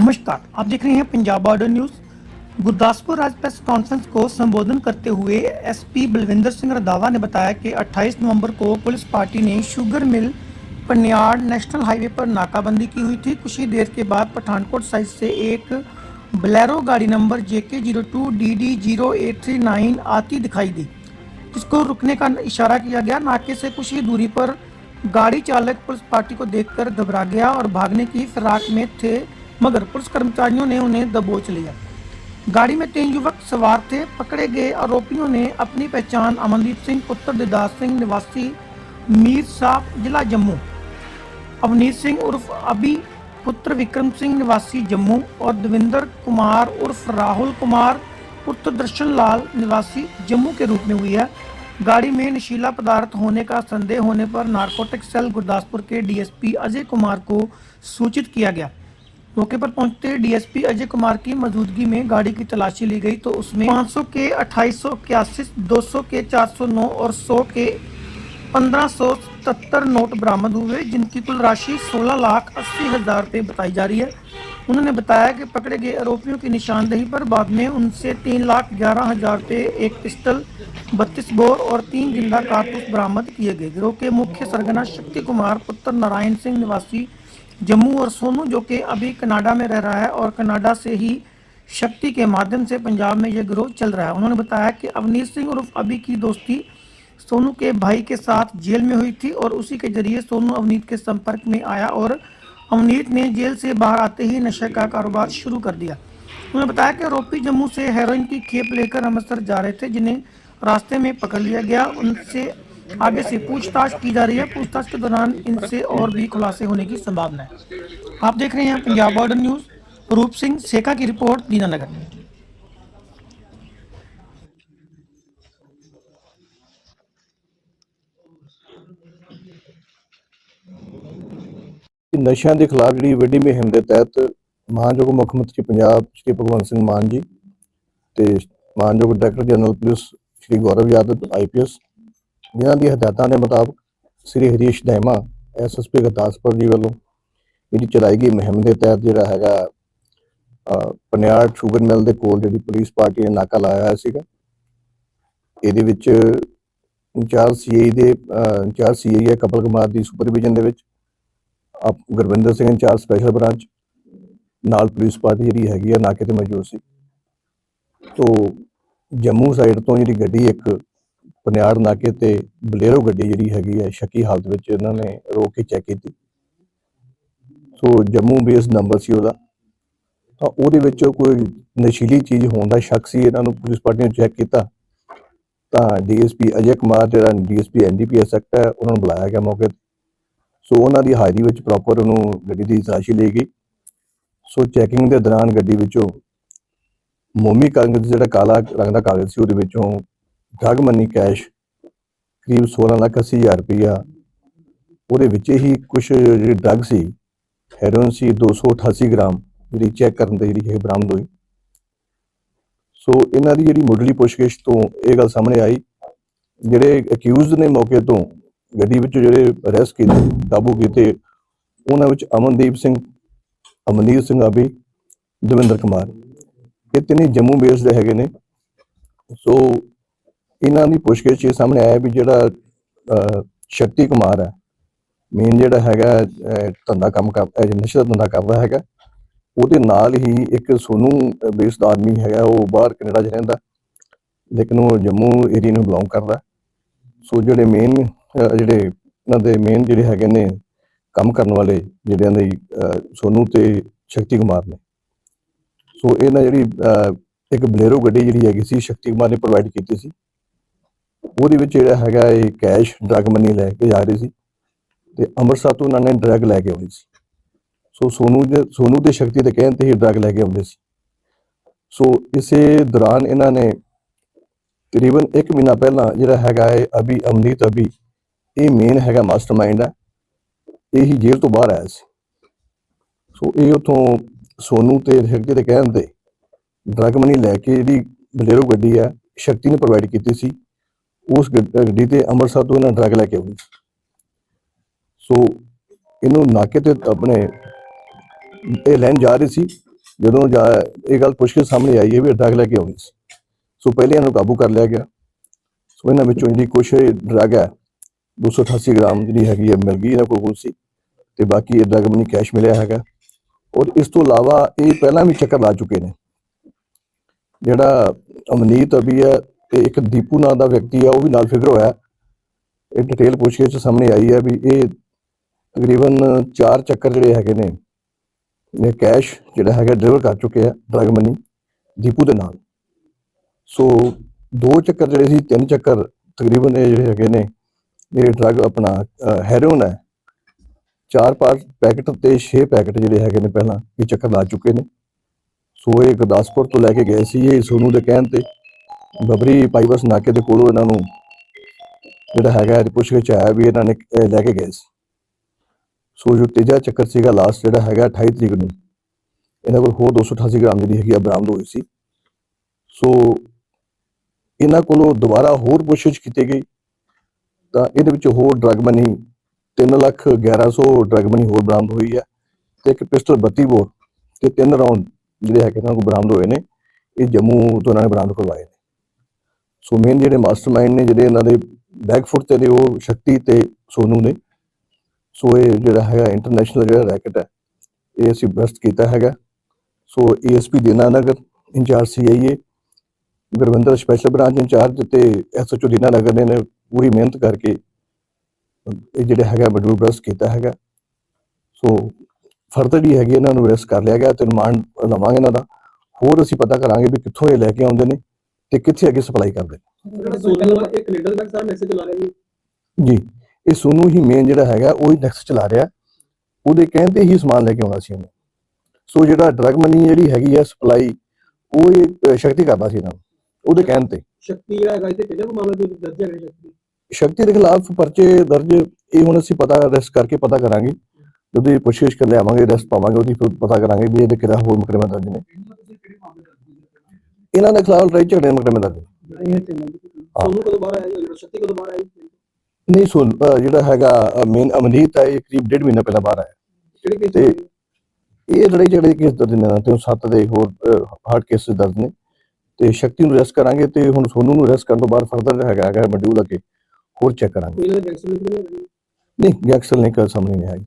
नमस्कार, आप देख रहे हैं पंजाब बॉर्डर न्यूज़। गुरदासपुर आज प्रेस कॉन्फ्रेंस को संबोधन करते हुए एसपी बलविंदर सिंह रंधावा ने बताया कि 28 नवंबर को पुलिस पार्टी ने sugar mill Panyar national highway पर नाकाबंदी की हुई थी। कुछ ही देर के बाद पठानकोट साइड से एक बलेरो गाड़ी number JK zero two D D zero eight three nine आती दिखाई दी, जिसको रुकने का इशारा किया गया। नाके से कुछ ही दूरी पर गाड़ी चालक पुलिस पार्टी को देखकर घबरा गया और भागने की फिराक में थे, मगर पुलिस कर्मचारियों ने उन्हें दबोच लिया। गाड़ी में तीन युवक सवार थे। पकड़े गए आरोपियों ने अपनी पहचान अमनदीप सिंह, पुत्र दिदार सिंह, निवासी मीर साहब, जिला जम्मू। अवनीत सिंह उर्फ़ अभी, पुत्र विक्रम सिंह निवासी जम्मू और देविंदर कुमार उर्फ़ राहुल कुमार, पुत्र दर्शन लाल निवासी जम्मू के रूप में हुई है। गाड़ी में नशीला पदार्थ होने का संदेह होने पर नारकोटिक सेल गुरदासपुर के डीएसपी अजय कुमार को सूचित किया गया। मौके पर पहुँचते डीएसपी अजय कुमार की मौजूदगी में गाड़ी की तलाशी ली गई तो उसमें 500 के अट्ठाईस सौ के 409 और 100 के 1577 नोट बरामद हुए, जिनकी कुल राशि 16 लाख अस्सी हज़ार रुपये बताई जा रही है। उन्होंने बताया कि पकड़े गए आरोपियों की निशानदेही पर बाद में उनसे तीन लाख ग्यारह हज़ार रुपये, एक पिस्टल बत्तीस बोर और तीन ज़िंदा कारतूस बरामद किए गए। गिरोह के मुख्य सरगना शक्ति कुमार, पुत्र नारायण सिंह निवासी जम्मू और सोनू, जो कि अभी कनाडा में रह रहा है और कनाडा से ही शक्ति के माध्यम से पंजाब में यह गिरोह चल रहा है। उन्होंने बताया कि अवनीत सिंह उर्फ़ अभी की दोस्ती सोनू के भाई के साथ जेल में हुई थी और उसी के ज़रिए सोनू अवनीत के संपर्क में आया और अवनीत ने जेल से बाहर आते ही नशे का कारोबार शुरू कर दिया। उन्होंने बताया कि आरोपी जम्मू से हेरोइन की खेप लेकर अमृतसर जा रहे थे, जिन्हें रास्ते में पकड़ लिया गया। उनसे आगे से पूछताछ की जा रही है। पूछताछ के दौरान इनसे और भी खुलासे होने की संभावना है। आप देख रहे हैं पंजाब बॉर्डर न्यूज़। रूप सिंह सेका की रिपोर्ट, दीनानगर। ਕਿ ਨਸ਼ਿਆਂ ਦੇ ਖਿਲਾਫ ਜਿਹੜੀ ਵੱਡੀ ਮੁਹਿੰਮ ਦੇ ਤਹਿਤ ਮਾਨਯੋਗ ਮੁੱਖ ਮੰਤਰੀ ਪੰਜਾਬ ਸ਼੍ਰੀ ਭਗਵੰਤ ਸਿੰਘ ਮਾਨ ਜੀ ਤੇ ਮਾਨਯੋਗ director general police Shri Gaurav Yadav IPS ਜਿਨ੍ਹਾਂ ਦੀ ਹਦਾਇਤਾਂ ਦੇ ਮੁਤਾਬਕ ਸ਼੍ਰੀ ਹਰੀਸ਼ ਦੈਮਾ ਐਸਐਸਪੀ ਗੁਰਦਾਸਪੁਰ ਜੀ ਵੱਲੋਂ ਜਿਹੜੀ ਚਲਾਈ ਗਈ ਮੁਹਿੰਮ ਦੇ ਤਹਿਤ ਜਿਹੜਾ ਹੈਗਾ ਅਹ, ਪਨਿਆੜ ਸ਼ੂਗਰ ਮਿਲ ਦੇ ਕੋਲ ਜਿਹੜੀ ਪੁਲਿਸ ਪਾਰਟੀ ਨੇ ਨਾਕਾ ਲਾਇਆ ਹੋਇਆ ਸੀਗਾ। ਇਹਦੇ ਵਿੱਚ ਇੰਚਾਰਜ ਸੀਆਈ ਦੇ ਅਹ, ਇੰਚਾਰਜ ਸੀਆਈ ਹੈ ਕਪਲ ਕੁਮਾਰ ਦੀ ਸੁਪਰਵਿਜ਼ਨ ਦੇ ਵਿੱਚ। ਆਪ Gurvinder Singh incharge special branch ਨਾਲ ਪੁਲਿਸ ਪਾਰਟੀ ਜਿਹੜੀ ਹੈਗੀ ਆ, ਨਾਕੇ ਤੇ ਮੌਜੂਦ ਸੀ। ਤੋਂ ਜੰਮੂ ਸਾਈਡ ਤੋਂ ਜਿਹੜੀ ਗੱਡੀ ਇੱਕ ਪਨਿਆੜ ਨਾਕੇ ਤੇ ਬਲੇਰੋ ਗੱਡੀ ਜਿਹੜੀ ਹੈਗੀ ਹੈ ਸ਼ੱਕੀ ਹਾਲਤ ਵਿੱਚ ਇਹਨਾਂ ਨੇ ਰੋਕ ਕੇ ਚੈੱਕ ਕੀਤੀ। ਸੋ ਜੰਮੂ ਬੇਸ ਨੰਬਰ ਸੀ ਉਹਦਾ। ਤਾਂ ਉਹਦੇ ਵਿੱਚ ਕੋਈ ਨਸ਼ੀਲੀ ਚੀਜ਼ ਹੋਣ ਦਾ ਸ਼ੱਕ ਸੀ, ਇਹਨਾਂ ਨੂੰ ਪੁਲਿਸ ਪਾਰਟੀ ਨੇ ਚੈੱਕ ਕੀਤਾ। ਤਾਂ ਡੀਐਸਪੀ ਅਜੇ ਕੁਮਾਰ, ਜਿਹੜਾ ਡੀਐਸਪੀ ਐਨਡੀਪੀਐਸ ਐਕਟ ਹੈ, ਉਹਨਾਂ ਨੂੰ ਬੁਲਾਇਆ ਗਿਆ ਮੌਕੇ ਤੇ। ਸੋ ਉਹਨਾਂ ਦੀ ਹਾਜ਼ਰੀ ਵਿੱਚ ਪ੍ਰੋਪਰ ਉਹਨੂੰ ਗੱਡੀ ਦੀ ਤਲਾਸ਼ੀ ਲਈ ਗਈ। ਸੋ ਚੈਕਿੰਗ ਦੇ ਦੌਰਾਨ ਗੱਡੀ ਵਿੱਚੋਂ ਮੋਮੀ ਕਾਗਜ਼ ਜਿਹੜਾ ਕਾਲਾ ਰੰਗ ਦਾ ਕਾਗਜ਼ ਸੀ ਉਹਦੇ ਵਿੱਚੋਂ ਡਰਗ ਮਨੀ ਕੈਸ਼ ਕਰੀਬ 16 ਲੱਖ 80 ਹਜ਼ਾਰ ਰੁਪਇਆ ਉਹਦੇ ਵਿੱਚ ਹੀ ਕੁਝ ਜਿਹੜੀ ਡਰਗ ਸੀ ਹੈਰੋਇਨ ਸੀ 288 ਗ੍ਰਾਮ ਜਿਹੜੀ ਚੈੱਕ ਕਰਨ ਤੇ ਜਿਹੜੀ ਹੈ ਬਰਾਮਦ ਹੋਈ। ਸੋ ਇਹਨਾਂ ਦੀ ਜਿਹੜੀ ਮੁੱਢਲੀ ਪੁੱਛਗਿੱਛ ਤੋਂ ਇਹ ਗੱਲ ਸਾਹਮਣੇ ਆਈ। ਜਿਹੜੇ ਅਕਿਊਜ਼ਡ ਨੇ ਮੌਕੇ ਤੋਂ ਗੱਡੀ ਵਿੱਚ ਜਿਹੜੇ ਅਰੈਸਟ ਕੀਤੇ, ਕਾਬੂ ਕੀਤੇ, ਉਹਨਾਂ ਵਿੱਚ ਅਮਨਦੀਪ ਸਿੰਘ, ਅਮਨੀਤ ਸਿੰਘ ਆਬੀ, ਦਵਿੰਦਰ ਕੁਮਾਰ। ਇਹ ਤਿੰਨੇ ਜੰਮੂ ਬੇਸ ਦੇ ਹੈਗੇ ਨੇ। ਸੋ ਇਹਨਾਂ ਦੀ ਪੁੱਛਗਿੱਛ ਇਹ ਸਾਹਮਣੇ ਆਇਆ ਵੀ ਜਿਹੜਾ ਸ਼ਕਤੀ ਕੁਮਾਰ ਹੈ ਮੇਨ ਜਿਹੜਾ ਹੈਗਾ ਧੰਦਾ ਕੰਮ ਕਰਦਾ ਹੈ ਨਸ਼ੇ ਦਾ ਧੰਦਾ ਕਰਦਾ ਹੈਗਾ, ਉਹਦੇ ਨਾਲ ਹੀ ਇੱਕ ਸੋਨੂ ਬੇਸ ਦਾ ਆਦਮੀ ਹੈਗਾ, ਉਹ ਬਾਹਰ ਕੈਨੇਡਾ 'ਚ ਰਹਿੰਦਾ, ਲੇਕਿਨ ਉਹ ਜੰਮੂ ਏਰੀਆ ਨੂੰ ਬਿਲੋਂਗ ਕਰਦਾ। ਸੋ ਜਿਹੜੇ ਮੇਨ ਜਿਹੜੇ ਇਹਨਾਂ ਦੇ ਮੇਨ ਜਿਹੜੇ ਹੈਗੇ ਨੇ ਕੰਮ ਕਰਨ ਵਾਲੇ ਜਿਹੜਿਆਂ ਦੇ, ਅਹ ਸੋਨੂ ਤੇ ਸ਼ਕਤੀ ਕੁਮਾਰ ਨੇ। ਸੋ ਇਹਨਾਂ ਜਿਹੜੀ ਇੱਕ ਬਲੇਰੋ ਗੱਡੀ ਜਿਹੜੀ ਹੈਗੀ ਸੀ, ਸ਼ਕਤੀ ਕੁਮਾਰ ਨੇ ਪ੍ਰੋਵਾਈਡ ਕੀਤੀ ਸੀ। ਉਹਦੇ ਵਿੱਚ ਜਿਹੜਾ ਹੈਗਾ ਇਹ ਕੈਸ਼ ਡਰਗ ਮਨੀ ਲੈ ਕੇ ਜਾ ਰਹੀ ਸੀ ਤੇ ਅੰਮ੍ਰਿਤਸਰ ਤੋਂ ਉਹਨਾਂ ਨੇ ਡਰਗ ਲੈ ਕੇ ਆਉਣੀ ਸੀ। ਸੋ ਸੋਨੂ ਦੇ, ਸੋਨੂ ਤੇ ਸ਼ਕਤੀ ਦੇ ਕਹਿਣ ਤੇ ਹੀ ਡਰਗ ਲੈ ਕੇ ਆਉਂਦੇ ਸੀ। ਸੋ ਇਸੇ ਦੌਰਾਨ ਇਹਨਾਂ ਨੇ ਤਕਰੀਬਨ 1 ਮਹੀਨਾ ਪਹਿਲਾਂ ਜਿਹੜਾ ਹੈਗਾ ਹੈ ਅਭੀ, ਅਮਨੀਤ ਅਭੀ ਇਹ ਮੇਨ ਹੈਗਾ ਮਾਸਟਰਮਾਈਂਡ ਹੈ। ਇਹ ਹੀ ਜੇਲ੍ਹ ਤੋਂ ਬਾਹਰ ਆਇਆ ਸੀ। ਸੋ ਇਹ ਉਥੋਂ ਸੋਨੂ ਤੇ ਸ਼ਕਤੀ ਦੇ ਕਹਿਣ ਤੇ ਡਰਗ ਮਨੀ ਲੈ ਕੇ ਜਿਹੜੀ ਬਲੇਰੋ ਗੱਡੀ ਆ ਸ਼ਕਤੀ ਨੇ ਪ੍ਰੋਵਾਈਡ ਕੀਤੀ ਸੀ। ਉਸ ਗੱਡ- ਗੱਡੀ ਤੇ ਅੰਮ੍ਰਿਤਸਰ ਤੋਂ ਇਹਨਾਂ ਡਰਗ ਲੈ ਕੇ ਆਉਂਦੇ ਸੋ। ਇਹਨੂੰ ਨਾਕੇ ਤੇ ਆਪਣੇ ਇਹ ਲੈਣ ਜਾ ਰਹੀ ਸੀ। ਜਦੋਂ ਜਾ ਇਹ ਗੱਲ ਪੁੱਛ ਕੇ ਸਾਹਮਣੇ ਆਈ ਹੈ ਵੀ ਡਰਗ ਲੈ ਕੇ ਆਉਂਦੀ ਸੀ। ਸੋ ਪਹਿਲੇ ਇਹਨੂੰ ਕਾਬੂ ਕਰ ਲਿਆ ਗਿਆ। ਸੋ ਇਹਨਾਂ ਵਿੱਚੋਂ ਜਿਹੜੀ ਕੁਛ ਡਰਗ ਹੈ 288 ਗ੍ਰਾਮ ਜਿਹੜੀ ਹੈਗੀ ਹੈ ਮਿਲ ਗਈ ਇਹਨਾਂ ਕੋਲ ਸੀ ਤੇ ਬਾਕੀ ਇਹ ਡਰਗ ਮਨੀ ਕੈਸ਼ ਮਿਲਿਆ ਹੈਗਾ। ਔਰ ਇਸ ਤੋਂ ਇਲਾਵਾ ਇਹ ਪਹਿਲਾਂ ਵੀ ਚੱਕਰ ਲਾ ਚੁੱਕੇ ਨੇ। ਜਿਹੜਾ ਅਮਨੀਤ ਅਭੀ ਹੈ ਤੇ ਇੱਕ ਦੀਪੂ ਨਾਂ ਦਾ ਵਿਅਕਤੀ ਆ ਉਹ ਵੀ ਨਾਲ ਫਿਗਰ ਹੋਇਆ। ਇਹ ਡਿਟੇਲ ਪੁੱਛ ਕੇ ਸਾਹਮਣੇ ਆਈ ਹੈ ਵੀ ਇਹ ਤਕਰੀਬਨ 4 ਚੱਕਰ ਜਿਹੜੇ ਹੈਗੇ ਨੇ ਇਹ ਕੈਸ਼ ਜਿਹੜਾ ਹੈਗਾ ਡਿਲੀਵਰ ਕਰ ਚੁੱਕੇ ਆ ਡਰਗ ਮਨੀ ਦੀਪੂ ਦੇ ਨਾਲ। ਸੋ ਦੋ ਚੱਕਰ ਜਿਹੜੇ ਸੀ, ਤਿੰਨ ਚੱਕਰ ਤਕਰੀਬਨ ਇਹ ਜਿਹੜੇ ਹੈਗੇ ਨੇ ਇਹ ਡਰਗ ਆਪਣਾ ਹੈਰੋਨ ਹੈ। ਚਾਰ ਪਾਰ ਪੈਕਟ ਤੇ 6 ਪੈਕਟ ਜਿਹੜੇ ਹੈਗੇ ਨੇ ਪਹਿਲਾਂ, ਇਹ ਚੱਕਰ ਲਾ ਚੁੱਕੇ ਨੇ। ਸੋ ਇਹ ਗੁਰਦਾਸਪੁਰ ਤੋਂ ਲੈ ਕੇ ਗਏ ਸੀ ਇਹ ਸੋਨੂ ਦੇ ਕਹਿਣ ਤੇ। ਬਬਰੀ ਪਾਈਵਸ ਨਾਕੇ ਦੇ ਕੋਲੋਂ ਇਹਨਾਂ ਨੂੰ ਜਿਹੜਾ ਹੈਗਾ ਇਹ ਪੁੱਛ ਕੇ ਆਇਆ ਵੀ ਇਹਨਾਂ ਨੇ ਲੈ ਕੇ ਗਏ ਸੀ। ਸੋ ਜੋ ਤੀਜਾ ਚੱਕਰ ਸੀਗਾ ਲਾਸਟ ਜਿਹੜਾ ਹੈਗਾ 28 ਤਰੀਕ ਨੂੰ। ਇਹਨਾਂ ਕੋਲ ਹੋਰ 288 ਗ੍ਰਾਮ ਜਿਹੜੀ ਹੈਗੀ ਆ ਬਰਾਮਦ ਹੋਈ ਸੀ। ਸੋ ਇਹਨਾਂ ਕੋਲੋਂ ਦੁਬਾਰਾ ਹੋਰ ਪੁੱਛਗਿੱਛ ਕੀਤੀ ਗਈ। ਤਾਂ ਇਹਦੇ ਵਿੱਚ ਹੋਰ drug money 3 lakh 1100 drug money ਹੋਰ ਬਰਾਮਦ ਹੋਈ ਹੈ ਤੇ ਇੱਕ ਪਿਸਟਲ 32 ਬੋਰ ਤੇ ਤਿੰਨ ਰਾਉਂਡ ਜਿਹੜੇ ਹੈਗੇ ਇਹਨਾਂ ਕੋਲ ਬਰਾਮਦ ਹੋਏ ਨੇ, ਇਹ ਜੰਮੂ ਤੋਂ ਇਹਨਾਂ ਨੇ ਬਰਾਮਦ ਕਰਵਾਏ ਨੇ। ਸੋ ਮੇਨ ਜਿਹੜੇ ਮਾਸਟਰਮਾਈਂਡ ਨੇ, ਜਿਹੜੇ ਇਹਨਾਂ ਦੇ ਬੈਕਫੁੱਟ ਤੇ ਨੇ, ਉਹ ਸ਼ਕਤੀ ਤੇ ਸੋਨੂ ਨੇ। ਸੋ ਇਹ ਜਿਹੜਾ ਹੈਗਾ ਇੰਟਰਨੈਸ਼ਨਲ ਜਿਹੜਾ ਰੈਕਟ ਹੈ, ਇਹ ਅਸੀਂ ਬਰਸਟ ਕੀਤਾ ਹੈਗਾ। So ASP Dinanagar incharge CIA Gurvinder special branch incharge ਤੇ ਐਸਐਚਓ ਦੀਨਾਨਗਰ ਨੇ ਨੇ ਪੂਰੀ ਮਿਹਨਤ ਕਰਕੇ ਇਹ ਜਿਹੜੇ ਹੈਗਾ ਮਡੂਲ ਬਰਸਟ ਕੀਤਾ ਹੈਗਾ। ਸੋ ਫਰਦਰ ਹੀ ਹੈਗੀ ਇਹਨਾਂ ਨੂੰ ਅਰੈਸਟ ਕਰ ਲਿਆ ਗਿਆ ਤੇ ਰਿਮਾਂਡ ਲਵਾਂਗੇ ਇਹਨਾਂ ਦਾ। ਹੋਰ ਅਸੀਂ ਪਤਾ ਕਰਾਂਗੇ ਵੀ ਕਿੱਥੋਂ ਇਹ ਲੈ ਕੇ ਆਉਂਦੇ ਨੇ ਤੇ ਕਿੱਥੇ ਅੱਗੇ ਸਪਲਾਈ ਕਰਦੇ ਨੇ। ਜੀ। ਜੀ ਇਹ ਸੋਨੂ ਹੀ ਮੇਨ ਜਿਹੜਾ ਹੈਗਾ ਉਹ ਹੀ ਨੈਕਸਟ ਚਲਾ ਰਿਹਾ। ਉਹਦੇ ਕਹਿਣ ਤੇ ਹੀ ਸਮਾਨ ਲੈ ਕੇ ਆਉਣਾ ਸੀ ਉਹਨੇ। ਸੋ ਜਿਹੜਾ ਡਰਗ ਮਨੀ ਜਿਹੜੀ ਹੈਗੀ ਆ ਸਪਲਾਈ ਉਹ ਇਹ ਸ਼ਕਤੀ ਕਰਦਾ ਸੀ ਇਹਨਾਂ ਨੂੰ। ਉਹਦੇ ਕਹਿਣ ਤੇ। ਸ਼ਕਤੀ ਜਿਹੜਾ ਹੈਗਾ ਇੱਥੇ ਵੀ ਮਾਮਲੇ ਦੇ ਦਰਜ ਹੈਗਾ ਸ਼ਕਤੀ? ਸ਼ਕਤੀ ਦੇ ਖਿਲਾਫ ਪਰਚੇ ਦਰਜ ਇਹ ਹੁਣ ਅਸੀਂ ਪਤਾ ਅਰੈਸਟ ਕਰਕੇ ਪਤਾ ਕਰਾਂਗੇ। ਜਦੋਂ ਇਹ ਪੁੱਛਗਿੱਛ ਕਰ ਲਿਆਵਾਂਗੇ ਅਰੈਸਟ ਪਾਵਾਂਗੇ ਉਹਦੀ ਫਿਰ ਪਤਾ ਕਰਾਂਗੇ ਵੀ ਇਹਦੇ ਕਿਹੜਾ ਹੋਰ ਮੁਕੱਦਮਾ ਦਰਜ ਨੇ। ਇਹਨਾਂ ਦੇ ਖਿਲਾਫ ਲੜਾਈ ਝਗੜੇ ਮੁਕੱਦਮੇ ਦਰਜ। ਸੋਨੂ ਕਦੋਂ ਬਾਹਰ ਆਇਆ ਜੀ? ਜਿਹੜਾ ਸ਼ਕਤੀ ਕਦੋਂ ਬਾਹਰ ਆਈ? ਨਹੀਂ ਅਹ, ਜਿਹੜਾ ਹੈਗਾ ਮੇਨ ਅਮਨੀਤ ਹੈ ਇਹ ਕਰੀਬ ਡੇਢ ਮਹੀਨਾ ਪਹਿਲਾਂ ਬਾਹਰ ਆਇਆ। ਤੇ ਇਹ ਲੜਾਈ ਝਗੜੇ ਕੇਸ ਦਰਜ ਨੇ ਤੇ ਸੱਤ ਦੇ ਹੋਰ ਹਾਰਡ ਕੇਸ ਦਰਜ ਨੇ। ਤੇ ਸ਼ਕਤੀ ਨੂੰ ਅਰੈਸਟ ਕਰਾਂਗੇ ਤੇ ਹੁਣ ਸੋਨੂ ਨੂੰ ਅਰੈਸਟ ਕਰਨ ਤੋਂ ਬਾਅਦ ਫਰਦਰ ਹੈਗਾ ਹੈਗਾ ਮਡਿਊਲ ਅੱਗੇ ਹੋਰ ਚੈੱਕ ਕਰਾਂਗੇ। ਨਹੀਂ ਗੈਂਗਸਟਰ ਨਹੀਂ ਕਰ ਸਾਹਮਣੇ ਨਹੀਂ ਆਈ।